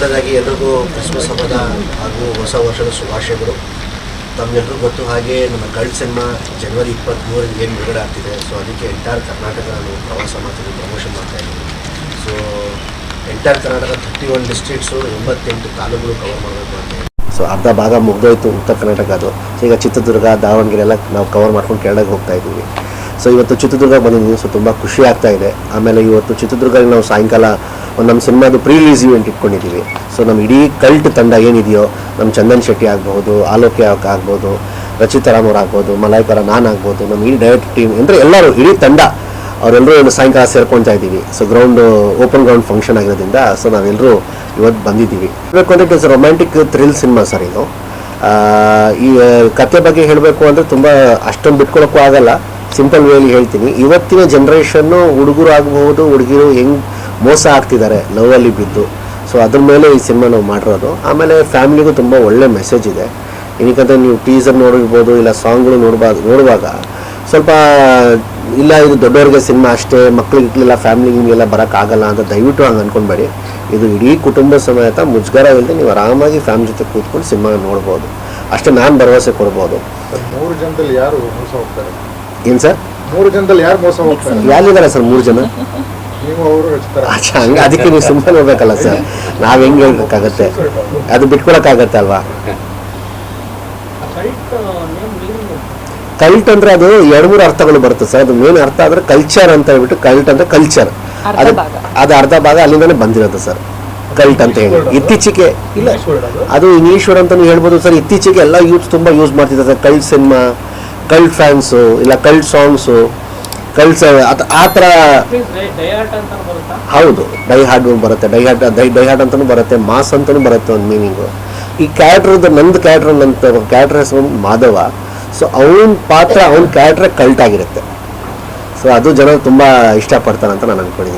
ಮೊದಲನೇದಾಗಿ ಎಲ್ರಿಗೂ ಕ್ರಿಸ್ಮಸ್ ಹಬ್ಬದ ಹಾಗೂ ಹೊಸ ವರ್ಷದ ಶುಭಾಶಯಗಳು. ತಮ್ಮೆಲ್ಲರಿಗೂ ಗೊತ್ತು ಹಾಗೆ ನಮ್ಮ ಕಳ್ಳ ಸಿನಿಮಾ ಜನವರಿ ಇಪ್ಪತ್ತ್ಮೂರಕ್ಕೆ ಏನು ಬಿಡುಗಡೆ ಆಗ್ತಿದೆ ಸೊ ಅದಕ್ಕೆ ಎಂಟೈರ್ ಕರ್ನಾಟಕ ನಾನು ಪ್ರವಾಸ ಮಾಡ್ತೀನಿ ಪ್ರಮೋಷನ್ ಮಾಡ್ತಾ ಇದ್ದೀನಿ. So entire Karnataka thirty one districts ಎಂಬತ್ತೆಂಟು ತಾಲೂಕುಗಳು ಕವರ್ ಮಾಡಬೇಕು ಅಂತ ಸೊ ಅರ್ಧ ಭಾಗ ಮುಗ್ದೋಯ್ತು, ಉತ್ತರ ಕರ್ನಾಟಕ ಅದು. ಈಗ ಚಿತ್ರದುರ್ಗ ದಾವಣಗೆರೆ ಎಲ್ಲ ನಾವು ಕವರ್ ಮಾಡ್ಕೊಂಡು ಕೇರಳಕ್ಕೆ ಹೋಗ್ತಾ ಇದ್ದೀವಿ. ಸೊ ಇವತ್ತು ಚಿತ್ರದುರ್ಗ ಬಂದಿದ್ದೀನಿ. ಸೊ ತುಂಬ ಖುಷಿ ಆಗ್ತಾ ಇದೆ. ಆಮೇಲೆ ಇವತ್ತು ಚಿತ್ರದುರ್ಗದಲ್ಲಿ ನಾವು ಸಾಯಂಕಾಲ ಒಂದು ನಮ್ಮ ಸಿನಿಮಾದು ಪ್ರೀ ರಿಲೀಸ್ ಇವೆಂಟ್ ಇಟ್ಕೊಂಡಿದ್ದೀವಿ ಸೊ ನಮ್ಮ ಇಡೀ ಕಲ್ಟ್ ತಂಡ ಏನಿದೆಯೋ ನಮ್ಮ ಚಂದನ್ ಶೆಟ್ಟಿ ಆಗ್ಬೋದು ಆಲೋಕ್ಯ ಆಗ್ಬೋದು ರಚಿತಾ ರಾಮ್ ಆಗ್ಬೋದು ಮಲಾಯ್ಕರ ನಾನು ಆಗ್ಬೋದು ನಮ್ಮ ಇಡೀ ಡೈರೆಕ್ಟ್ ಟೀಮ್ ಅಂದರೆ ಎಲ್ಲರೂ, ಇಡೀ ತಂಡ ಅವರೆಲ್ಲರೂ ಒಂದು ಸಾಯಂಕಾಲ ಸೇರ್ಕೊತಾ ಇದ್ದೀವಿ. So ground open ground function ಆಗಿರೋದ್ರಿಂದ ಸೊ ನಾವೆಲ್ಲರೂ ಇವತ್ತು ಬಂದಿದ್ದೀವಿ. ಹೇಳಬೇಕು ಅಂದರೆ it's romantic thrill cinema sir ಇದು. ಈ ಕತೆ ಬಗ್ಗೆ ಹೇಳಬೇಕು ಅಂದರೆ ತುಂಬ ಅಷ್ಟೊಂದು ಬಿಟ್ಕೊಳಕ್ಕೂ ಆಗಲ್ಲ. ಸಿಂಪಲ್ ವೇಲಿ ಹೇಳ್ತೀನಿ. ಇವತ್ತಿನ ಜನ್ರೇಷನ್ನು ಹುಡುಗರು ಆಗಬಹುದು ಹುಡುಗಿರು ಹೆಂಗೆ ಮೋಸ ಆಗ್ತಿದ್ದಾರೆ ಲವಲ್ಲಿ ಬಿದ್ದು. ಸೊ ಅದ್ರ ಮೇಲೆ ಈ ಸಿನಿಮಾ ನಾವು ಮಾಡಿರೋದು. ಆಮೇಲೆ ಫ್ಯಾಮಿಲಿಗೂ ತುಂಬ ಒಳ್ಳೆ ಮೆಸೇಜ್ ಇದೆ. ಏನಕ್ಕಂದರೆ ನೀವು ಟೀಸರ್ ನೋಡಿರ್ಬೋದು, ಇಲ್ಲ ಸಾಂಗ್ಗಳು ನೋಡ್ಬಾರ್ದು, ನೋಡುವಾಗ ಸ್ವಲ್ಪ, ಇಲ್ಲ ಇದು ದೊಡ್ಡವ್ರಿಗೆ ಸಿನಿಮಾ ಅಷ್ಟೇ ಮಕ್ಳಿಗೆ ಇಟ್ಲಿಲ್ಲ ಫ್ಯಾಮಿಲಿ ಹಿಂಗೆಲ್ಲ ಬರೋಕ್ಕಾಗಲ್ಲ ಅಂತ ದಯವಿಟ್ಟು ಹಂಗೆ ಅಂದ್ಕೊಂಡ್ಬೇಡಿ ಇದು ಇಡೀ ಕುಟುಂಬ ಸಮೇತ ಮುಜುಗರ ಇಲ್ಲದೆ ನೀವು ಆರಾಮಾಗಿ ಫ್ಯಾಮಿಲಿ ಜೊತೆ ಕೂತ್ಕೊಂಡು ಸಿನಿಮಾ ನೋಡ್ಬೋದು. ಅಷ್ಟೇ ನಾನು ಭರವಸೆ ಕೊಡ್ಬೋದು. ಮೂರು ಜನದಲ್ಲಿ ಯಾರು ಮೋಸ ಹೋಗ್ತಾರೆ? ಏನು ಸರ್? ಮೂರು ಜನದಲ್ಲಿ ಯಾರು ಮೋಸ ಹೋಗ್ತಾರೆ ಯಾರಿದ್ದಾರೆ ಸರ್ ಮೂರು ಜನ? ನೀವು ಅವರು ರಚಿತಾರೆ ಅಚ್ಚಾ ಹಂಗೆ ಅದಕ್ಕೆ ನೀವು ಸಿಂಪಲ್ ಹೋಗ್ಬೇಕಲ್ಲ ಸರ್? ನಾವು ಹೆಂಗೆ ಹೇಳ್ಬೇಕಾಗತ್ತೆ? ಅದು ಬಿಟ್ಕೊಳಕ್ಕಾಗತ್ತೆ ಅಲ್ವಾ? ಕಲ್ಟ್ ಅಂದ್ರೆ ಅದು ಎರಡು ಮೂರು ಅರ್ಥಗಳು ಬರುತ್ತೆ ಸರ್. ಅದು ಮೇನ್ ಅರ್ಥ ಆದ್ರೆ ಕಲ್ಚರ್ ಅಂತ ಹೇಳ್ಬಿಟ್ಟು ಕಲ್ಟ್ ಅಂದ್ರೆ ಕಲ್ಚರ್ ಅರ್ಧ ಅದು ಭಾಗ. ಅದು ಅರ್ಧ ಭಾಗ ಅಲ್ಲಿಂದಾನೆ ಬಂದಿರೋದು ಸರ್. ಕಲ್ಟ್ ಅಂತ ಹೇಳಿ. ಇತ್ತೀಚೆಗೆ ಇಲ್ಲ ಅದು. ಇಂಗ್ಲಿಷ್ ವರ್ಡ್ ಅಂತಾನು ಹೇಳ್ಬೋದು ಸರ್ ಇತ್ತೀಚೆಗೆ ಎಲ್ಲ ಯೂತ್ ತುಂಬಾ ಯೂಸ್ ಮಾಡ್ತಿದ್ದಾರೆ sir. Cult cinema cult fans ಇಲ್ಲ ಕಲ್ಟ್ ಸಾಂಗ್ಸು ಕಲ್ಟ್ ಆ ಥರ ಹೌದು ಡೈ ಹಾರ್ಡ್ ಬರುತ್ತೆ. Die hard die die hard ಅಂತಲೂ ಬರುತ್ತೆ ಮಾಸ್ ಅಂತಲೂ ಬರುತ್ತೆ ಒಂದು ಮೀನಿಂಗು ಈ ಕ್ಯಾರೆಕ್ಟರ್ ನಂದು ಕ್ಯಾರೆಕ್ಟರ್ ನಂತ ಕ್ಯಾರೆಕ್ಟರ್ ಹೆಸರು ಮಾಧವ. ಸೊ ಅವನ ಪಾತ್ರ, ಅವನ ಕ್ಯಾರೆಕ್ಟರ್ ಕಲ್ಟ್ ಆಗಿರುತ್ತೆ. ಸೊ ಅದು ಜನ ತುಂಬ ಇಷ್ಟಪಡ್ತಾರೆ ಅಂತ ನಾನು ಅನ್ಕೊಂಡಿದ್ದೀನಿ